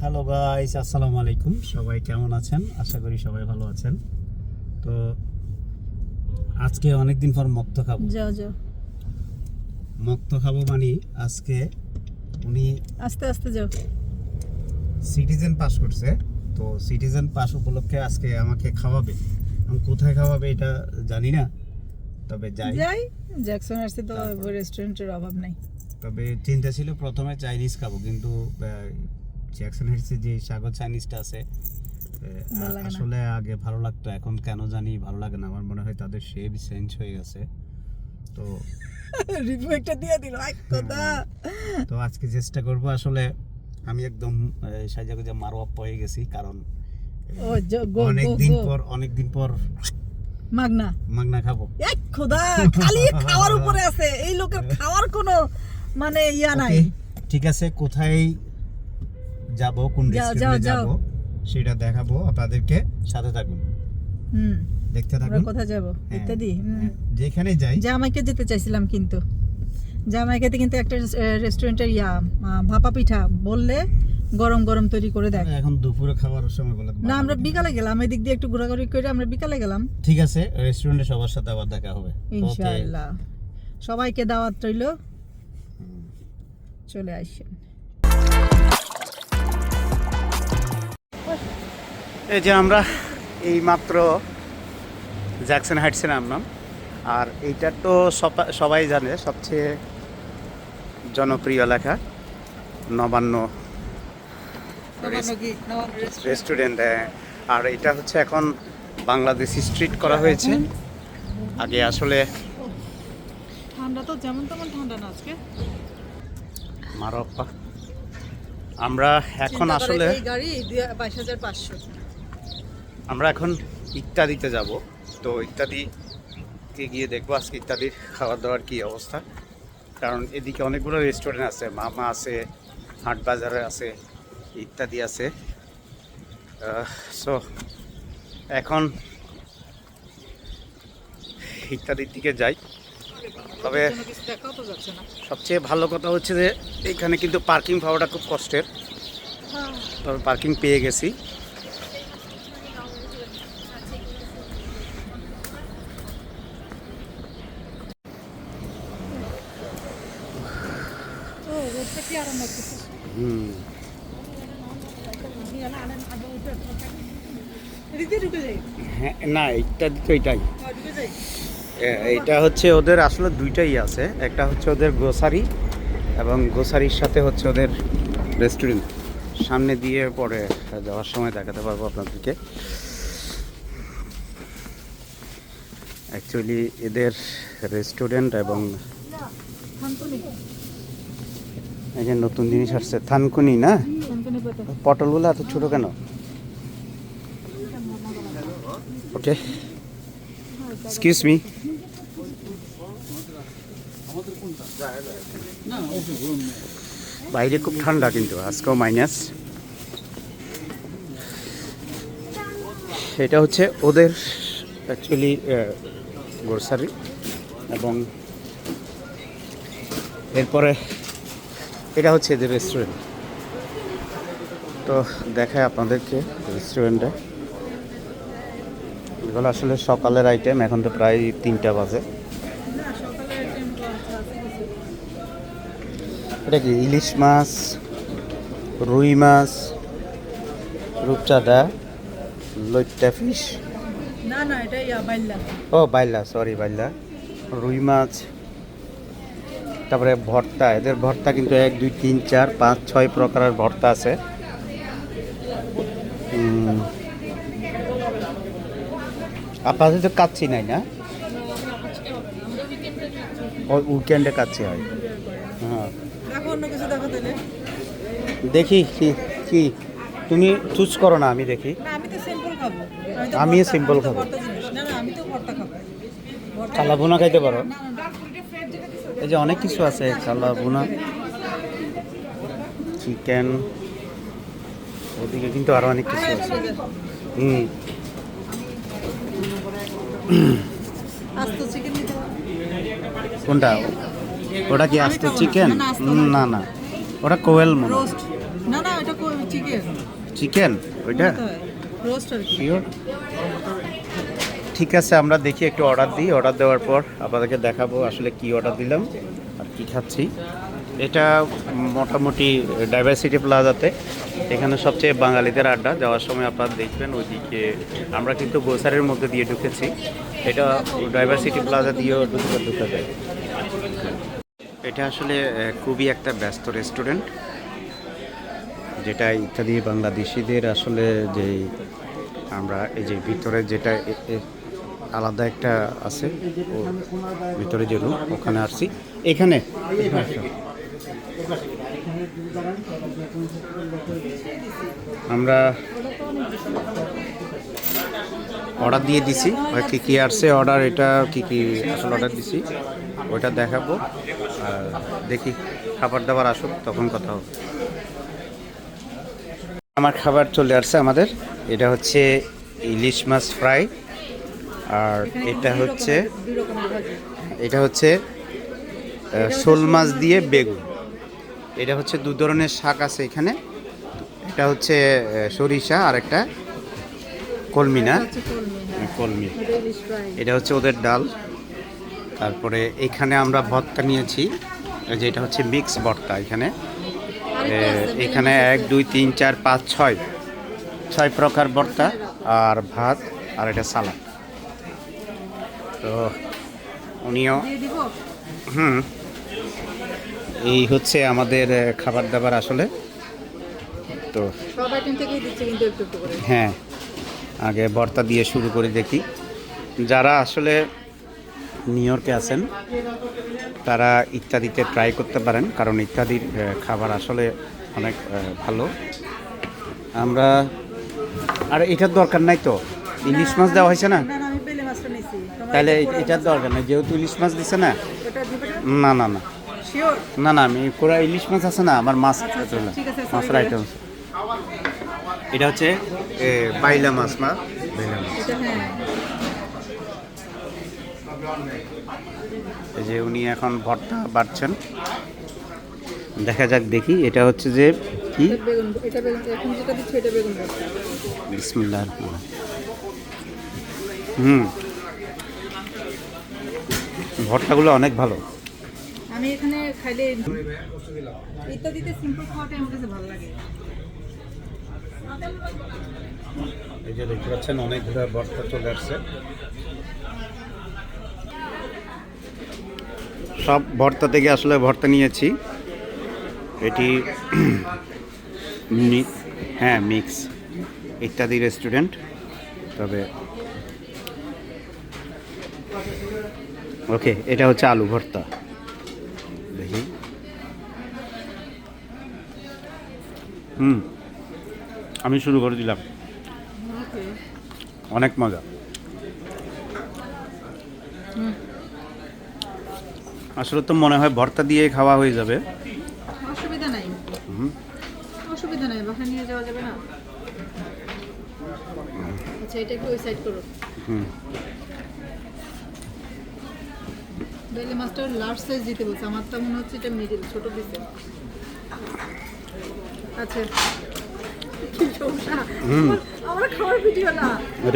Hello guys আসসালামু আলাইকুম সবাই কেমন আছেন? আশা করি সবাই ভালো আছেন। তো আজকে অনেক দিন পর মক্ত খাব। যাও যাও। মক্ত খাব মানে আজকে উনি আস্তে আস্তে যাও। সিটিজেন পাস করছে। তো সিটিজেন পাস উপলক্ষে আজকে আমাকে খাওয়াবে। আমি কোথায় খাওয়াবে এটা জানি না। তবে যাই। যাই জ্যাকসন আসছে তো? রেস্টুরেন্টের অভাব নাই। তবে চিন্তা ছিল প্রথমে চাইনিজ খাব কিন্তু জ্যাকসন হিটসে যে সাগর চাইনিজটা আছে। আসলে আগে ভালো লাগতো এখন কেন জানি ভালো লাগে না। আমার মনে হয় তাদের শেপ চেঞ্জ হয়ে গেছে। তো একটা দিয়ে দিল আই কথা তো আজকে চেষ্টা করব আসলে আমি একদম সাজা গুজা মারোয়াপ হয়ে গেছি কারণ অনেক দিন পর অনেক দিন পর মাগনা। মাগনা খাব। এক খোদা খালি খাওয়ার উপরে আছে এই লোকের খাওয়ার কোনো মানে ইয়া নাই। ঠিক আছে কোথায় যাব কোন রেস্টুরেন্টে যাব সেটা দেখাবো আপনাদেরকে সাথে থাকুন। হুম দেখতে থাকুন। কোথায় যাব? হ্যাঁ, ইত্যাদি হ্যাঁ, যেখানে যাই। জামাইকে যেতে চাইছিলাম কিন্তু। জামাইকাতে কিন্তু একটা রেস্টুরেন্টের ইয়া ভাপা পিঠা বললে গরম গরম তৈরি করে দেয়। এখন দুপুরে খাওয়ার সময় বলে না আমরা বিকালে গেলাম এদিক দিয়ে একটু ঘোরাঘুরি করে আমরা বিকালে গেলাম। ঠিক আছে রেস্টুরেন্টে সবার সাথে আবার দেখা হবে. ইনশাআল্লাহ। সবাইকে দাওয়াত রইল। চলে আসেন। এই যে আমরা এই মাত্র জ্যাকসন হাইটসে নামলাম। আর এইটা তো সবাই জানে সবচেয়ে জনপ্রিয় লেখা নবান্ন রেস্টুরেন্ট আর এটা হচ্ছে এখন বাংলাদেশি স্ট্রিট করা হয়েছে। আগে আসলে ঠান্ডা তো যেমন তেমন ঠান্ডা না আজকে। মারপ্পা। আমরা এখন আসলে গাড়ি বাইশ হাজার পাঁচশো। আমরা এখন ইত্যাদিতে যাব। তো ইত্যাদি কে গিয়ে দেখব আজকে ইত্যাদির খাবার দাবার কী অবস্থা। কারণ এদিকে অনেকগুলো রেস্টুরেন্ট আছে মামা আছে হাট বাজারে আছে ইত্যাদি আছে। সো এখন ইত্যাদির দিকে যাই। তবে সবচেয়ে ভালো কথা হচ্ছে যে এখানে কিন্তু পার্কিং পাওয়াটা খুব কষ্টের। তবে পার্কিং পেয়ে গেছি ও রোডটা কি আরাম লাগতেছে হুম এদিকে ঢুকে যাই হ্যাঁ না তো এটাই হ্যাঁ, ঢুকে যাই এ- এইটা হচ্ছে ওদের আসলে দুইটাই আছে। একটা হচ্ছে ওদের গ্রোসারি এবং গ্রোসারির সাথে হচ্ছে ওদের রেস্টুরেন্ট সামনে দিয়ে পরে যাওয়ার সময় দেখাতে পারব আপনাদেরকে। অ্যাকচুয়ালি এদের রেস্টুরেন্ট এবং এই যে নতুন জিনিস আসছে, থানকুনি না? পটলগুলো এত ছোট কেন? ওকে এক্সকিউজ মি বাইরে খুব ঠান্ডা কিন্তু, আজকেও মাইনাস এটা হচ্ছে ওদের অ্যাকচুয়ালি গ্রোসারি এবং এরপরে এটা হচ্ছে এদের রেস্টুরেন্ট তো দেখায় আপনাদেরকে রেস্টুরেন্টে এগুলো আসলে সকালের আইটেম এখন তো প্রায় তিনটা বাজে। এটা কি ইলিশ মাছ রুই মাছ রূপচাঁদা লইট্টা ফিশ বাইল্লা। ও বাইলা সরি বাইলা রুই মাছ তারপরে ভর্তা এদের ভর্তা কিন্তু এক দুই তিন চার পাঁচ ছয় প্রকারের ভর্তা আছে। আপনাদের তো কাচ্ছি নাই না? উইকেন্ডে কাচ্ছি হয়। হ্যাঁ। দেখো কি কি তুমি চুজ করো না আমি দেখি। আমি সিম্পল খাব। কালা বোনা খাইতে পারো না, না, ডাল পুরিটা ফ্রেড যেটা দিছো, এই যে অনেক কিছু আছে কালা বোনা চিকেন ওদিকে কিন্তু আরও অনেক কিছু আছে। হুম। কোনটা? ওটা কি আস্ত চিকেন না, না, ওটা কোয়েল মনে হয়। না না এটা ওটা চিকেন চিকেন ওইটা? রোস্ট আর কি। ঠিক আছে, আমরা দেখি, একটু অর্ডার দিই। অর্ডার দেওয়ার পর আপনাদেরকে দেখাবো আসলে কি অর্ডার দিলাম আর কি খাচ্ছি। এটা মোটামুটি ডাইভার্সিটি প্লাজাতে এখানে সবচেয়ে বাঙালিদের আড্ডা। যাওয়ার সময় আপনারা দেখবেন ওইদিকে আমরা কিন্তু গোসারের মধ্যে দিয়ে ঢুকেছি। এটা ডাইভার্সিটি প্লাজা দিয়েও ঢুকে ঢুকে যায়। এটা আসলে খুবই একটা ব্যস্ত রেস্টুরেন্ট যেটা ইত্যাদি বাংলাদেশিদের আসলে যে আমরা, এই যে ভিতরে যেটা আলাদা একটা আছে ভিতরে যে রুম, ওখানে আসছি। এখানে? আমরা অর্ডার দিয়ে দিছি। কি কি আসছে অর্ডার এটা কি কি আসলে অর্ডার দিছি, ওইটা দেখাবো। আর দেখি খাবার দাবার আসুক, তখন কথা হবে। আমার খাবার চলে আসছে আমাদের। এটা হচ্ছে ইলিশ মাছ ফ্রাই। আর এটা হচ্ছে এটা হচ্ছে শোল মাছ দিয়ে বেগুন। এটা হচ্ছে দু ধরনের শাক আছে এখানে। এটা হচ্ছে সরিষা আর একটা কলমি না? কলমি হ্যাঁ। ফ্রাই এটা হচ্ছে ওদের ডাল। তারপরে এখানে আমরা ভর্তা নিয়েছি। যে এটা হচ্ছে মিক্স ভর্তা এখানে। এখানে এক দুই তিন চার পাঁচ ছয়। ছয় প্রকার ভর্তা আর ভাত আর এটা সালাদ। তো উনিও হুম। এই হচ্ছে আমাদের খাবার দাবার আসলে। তো হ্যাঁ। আগে ভর্তা দিয়ে শুরু করে দেখি। যারা আসলে নিউ ইয়র্কে আছেন তারা ইত্যাদিতে ট্রাই করতে পারেন। কারণ ইত্যাদির খাবার আসলে অনেক ভালো। আমরা আর এটার দরকার নাই তো। ইলিশ মাছ দেওয়া হয়েছে না না না আমি পেলে মাছটা নিছি তোমার তাহলে এটার দরকার নেই যেহেতু ইলিশ মাছ দিছে না। না? না না না। না আমি পুরো ইলিশ মাছ আছে না আমার মাছ আচ্ছা, আচ্ছা, মাছের ভাইয়া। আইটেম এটা হচ্ছে এ, বাইলা মাছ না বাইলা মাছ। হ্যাঁ। এই যে উনি এখন ভর্তা বাড়ছেন দেখা যাক দেখি। এটা হচ্ছে যে কি? এটা বেগুন এটা বেগুন এখন যেটা দিচ্ছে এটা বেগুন ভর্তা বিসমিল্লাহ হুম ভর্তাগুলো অনেক ভালো। আমি এখানে খাইলে ইত্যাদিতে সিম্পল খাওয়াটাই আমার কাছে ভালো লাগে। এই যে দেখতে পাচ্ছেন অনেক অনেকগুলো ভর্তা চলে আসছে। সব ভর্তা থেকে আসলে ভর্তা নিয়েছি। এটি হ্যাঁ মিক্স ইত্যাদি রেস্টুরেন্ট। তবে ওকে এটা হচ্ছে আলু ভর্তা। দেখি। হুম আমি শুরু করে দিলাম। অনেক মজা। আসলে তো মনে হয় ভর্তা দিয়ে খাওয়া হয়ে যাবে। অসুবিধা নাই। হুম। অসুবিধা নাই বাসায় নিয়ে যাওয়া যাবে না। আচ্ছা এটা একটু ওই সাইড করো। হুম। বেলে মাছটা লার্জ সাইজ দিতে বলছে। আমার তো মনে হচ্ছে এটা মিডিল ছোট দিতে আচ্ছা। হুম। আমার খাওয়ার ভিডিও না।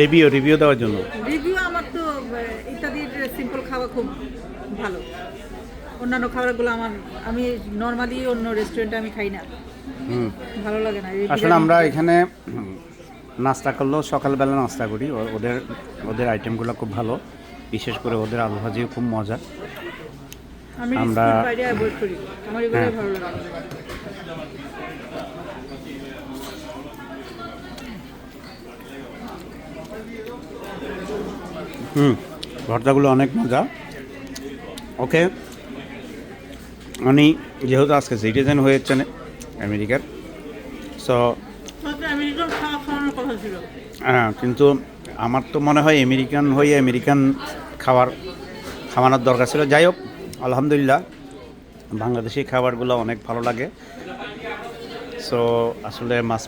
রিভিউ রিভিউ দেওয়ার জন্য। রিভিউ আমার তো ইত্যাদির সিম্পল খাওয়া খুব ভালো। অন্যান্য খাবারগুলো আমার আমি নর্মালি অন্য রেস্টুরেন্টে আমি খাই না। ভালো লাগে না। আসলে আমরা এখানে নাস্তা করলেও সকালবেলা নাস্তা করি। ওদের ওদের আইটেমগুলো খুব ভালো। বিশেষ করে ওদের আলু ভাজিও খুব মজা। আমরা- হ্যাঁ। হুম ভর্তাগুলো অনেক মজা। ওকে উনি যেহেতু আজকে সিটিজেন হয়ে হয়েছেন আমেরিকার সো হ্যাঁ কিন্তু আমার তো মনে হয় আমেরিকান হয়ে আমেরিকান খাবার খাওয়ানোর দরকার ছিল। যাই হোক আলহামদুলিল্লাহ বাংলাদেশি খাবারগুলো অনেক ভালো লাগে। সো আসলে মাছ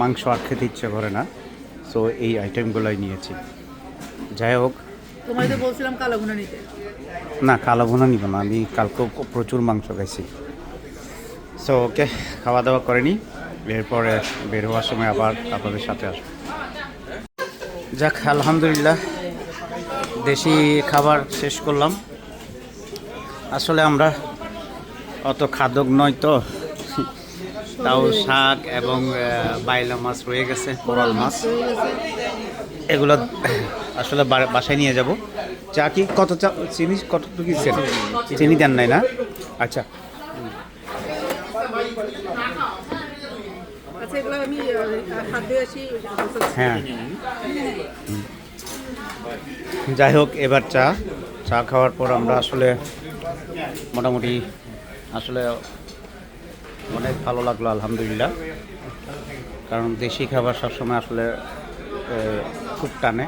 মাংস আর খেতে ইচ্ছে করে না। সো এই আইটেমগুলোই নিয়েছি। যাই হোক। তোমার তো বলছিলাম কালাগুনা নিতে। না কালো ভুনা নিব না। আমি কালকে প্রচুর মাংস খাইছি। সো ওকে খাওয়া দাওয়া করেনি এরপরে বের হওয়ার সময় আবার আপনাদের সাথে আসব। যাক আলহামদুলিল্লাহ দেশি খাবার শেষ করলাম। আসলে আমরা অত খাদক নয় তো। তাও শাক এবং বাইলা মাছ রয়ে গেছে। কোরাল মাছ। এগুলো আসলে বা- বাসায় নিয়ে যাব। চা কি কত চা চিনি কতটুকু কিনছেন চিনি দেন নাই না? আচ্ছা। আচ্ছা হ্যাঁ। যাই হোক, এবার চা। চা খাওয়ার পর আমরা আসলে মোটামুটি আসলে অনেক ভালো লাগল, আলহামদুলিল্লাহ। কারণ দেশি খাবার সবসময় আসলে খুব টানে।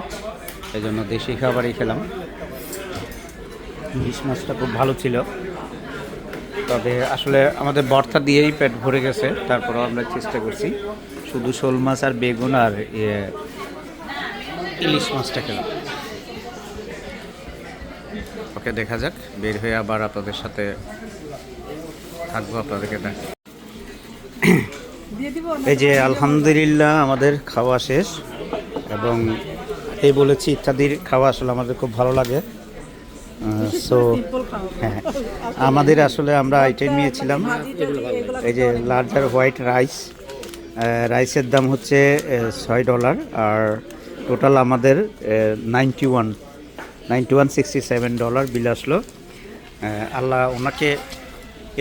এই জন্য দেশি খাবারই খেলাম। ইলিশ মাছটা খুব ভালো ছিল। তবে আসলে আমাদের বর্তা দিয়েই পেট ভরে গেছে। তারপরেও আমরা চেষ্টা করছি। শুধু শোল মাছ আর বেগুন আর ইয়ে ইলিশ মাছটা খেলাম। ওকে দেখা যাক বের হয়ে আবার আপনাদের সাথে থাকব আপনাদেরকে দেখ এই যে আলহামদুলিল্লাহ আমাদের খাওয়া শেষ এবং এই বলেছি ইত্যাদির খাওয়া আসলে আমাদের খুব ভালো লাগে। সো হ্যাঁ আমাদের আসলে আমরা আইটেম নিয়েছিলাম এই যে লার্জার হোয়াইট রাইস রাইসের দাম হচ্ছে ছয় ডলার আর টোটাল আমাদের ninety one ninety one sixty seven dollar bill আসলো। আল্লাহ ওনাকে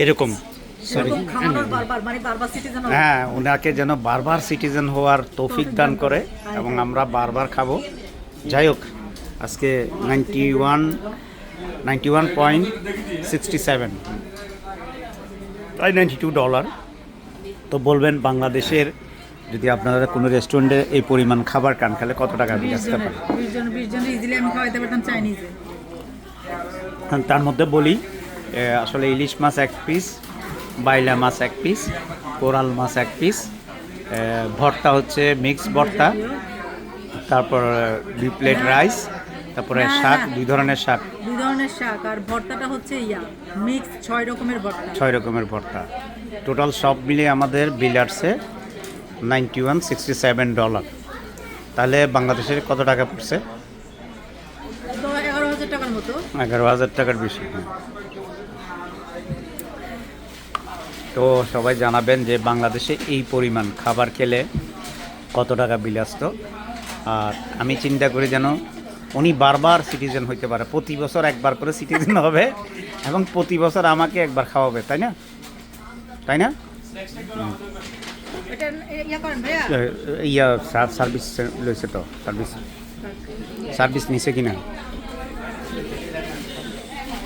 এরকম সরি মানে হ্যাঁ ওনাকে যেন বারবার সিটিজেন হওয়ার তৌফিক দান করে এবং আমরা বারবার খাব। যাই হোক আজকে ninety one ninety one point sixty seven. প্রায় নাইনটি টু ডলার। তো বলবেন বাংলাদেশের যদি আপনারা কোনো রেস্টুরেন্টে এই পরিমাণ খাবার কান খেলে কত টাকা বিশ আসতে পারে হ্যাঁ, তার মধ্যে বলি আসলে ইলিশ মাছ এক পিস বাইলা মাছ এক পিস কোরাল মাছ এক পিস ভর্তা হচ্ছে মিক্স ভর্তা তারপর দুই প্লেট রাইস তারপরে শাক দুই ধরনের শাক। দুই ধরনের শাক আর ভর্তাটা হচ্ছে ইয়া মিক্স ছয় রকমের ভর্তা। ছয় রকমের ভর্তা। টোটাল সব মিলিয়ে আমাদের বিল আসছে ninety one sixty seven dollar তাহলে বাংলাদেশের কত টাকা পড়ছে? এগারো হাজার টাকার বেশি হ্যাঁ। তো সবাই জানাবেন যে বাংলাদেশে এই পরিমাণ খাবার খেলে কত টাকা বিল আসতো আর আমি চিন্তা করি যেন উনি বারবার সিটিজেন হইতে পারে। প্রতি বছর একবার করে সিটিজেন হবে এবং প্রতি বছর আমাকে একবার খাওয়াবে তাই না? তাই না? ইয়া সার্ভিস লইছে তো সার্ভিস। সার্ভিস নিছে কিনা?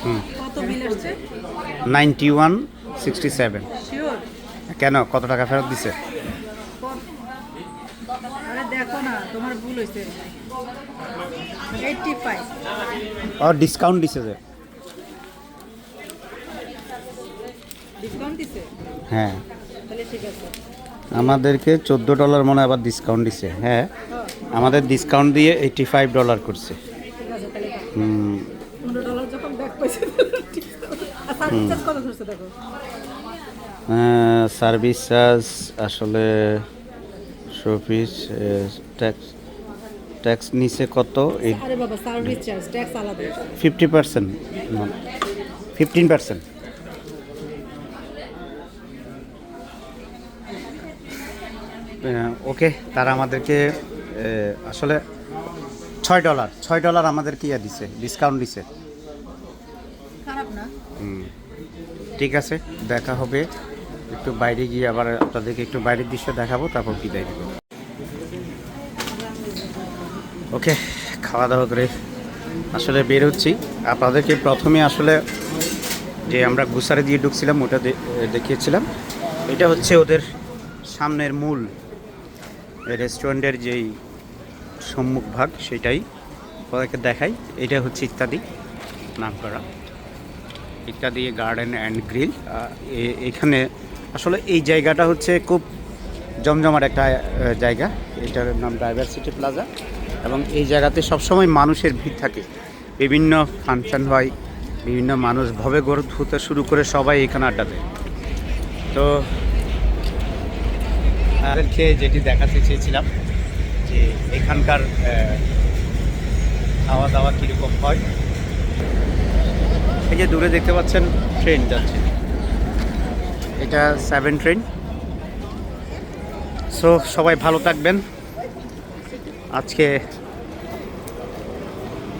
হুম। কত বিল আসছে? Ninety one sixty seven. কেন? কত টাকা ফেরত দিছে? আরে না ও ডিসকাউন্ট দিছে যে। হ্যাঁ। তাহলে ঠিক আছে। আমাদেরকে চোদ্দ ডলার মনে আবার ডিসকাউন্ট দিছে। হ্যাঁ আমাদের ডিসকাউন্ট দিয়ে এইটি ফাইভ ডলার করছে হুম, সার্ভিস চার্জ আসলে শোপিস ট্যাক্স ট্যাক্স নিচে কত? Fifty percent fifteen percent okay তারা আমাদেরকে আসলে ছয় ডলার ছয় ডলার আমাদেরকে ইয়ে দিছে ডিসকাউন্ট দিছে। ঠিক আছে দেখা হবে। একটু বাইরে গিয়ে আবার আপনাদেরকে একটু বাইরের দৃশ্য দেখাবো তারপর বিদায় দেবো ওকে খাওয়া দাওয়া করে আসলে বের হচ্ছি আপনাদেরকে প্রথমে আসলে যে আমরা গুসারে দিয়ে ঢুকছিলাম ওটা দেখিয়েছিলাম। এটা হচ্ছে ওদের সামনের মূল। রেস্টুরেন্টের যেই সম্মুখ ভাগ, সেটাই ওদেরকে দেখাই। এটা হচ্ছে ইত্যাদি নাম করা ইত্যাদি গার্ডেন অ্যান্ড গ্রিল এখানে আসলে এই জায়গাটা হচ্ছে খুব জমজমাট একটা জায়গা। এটার নাম ডাইভার্সিটি প্লাজা এবং এই জায়গাতে সবসময় মানুষের ভিড় থাকে। বিভিন্ন ফাংশন হয়, বিভিন্ন মানুষ ভবে গড়ে হতে শুরু করে সবাই এখানে আড্ডা দেয়। তো খেয়ে যেটি দেখাতে চেয়েছিলাম যে এখানকার খাওয়া দাওয়া কীরকম হয়। এই যে দূরে দেখতে পাচ্ছেন ট্রেন যাচ্ছে। এটা সেভেন ট্রেন সো সবাই ভালো থাকবেন। আজকে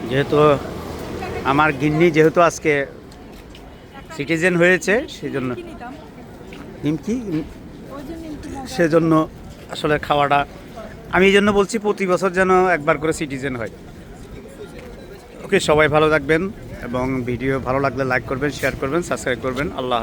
যেহেতু আমার গিন্নি যেহেতু আজকে সিটিজেন হয়েছে সেই জন্য নিমকি সেজন্য আসলে খাওয়াটা, আমি এই জন্য বলছি প্রতি বছর যেন একবার করে সিটিজেন হয়। ওকে সবাই ভালো থাকবেন এবং ভিডিও ভালো লাগলে লাইক করবেন শেয়ার করবেন সাবস্ক্রাইব করবেন। আল্লাহ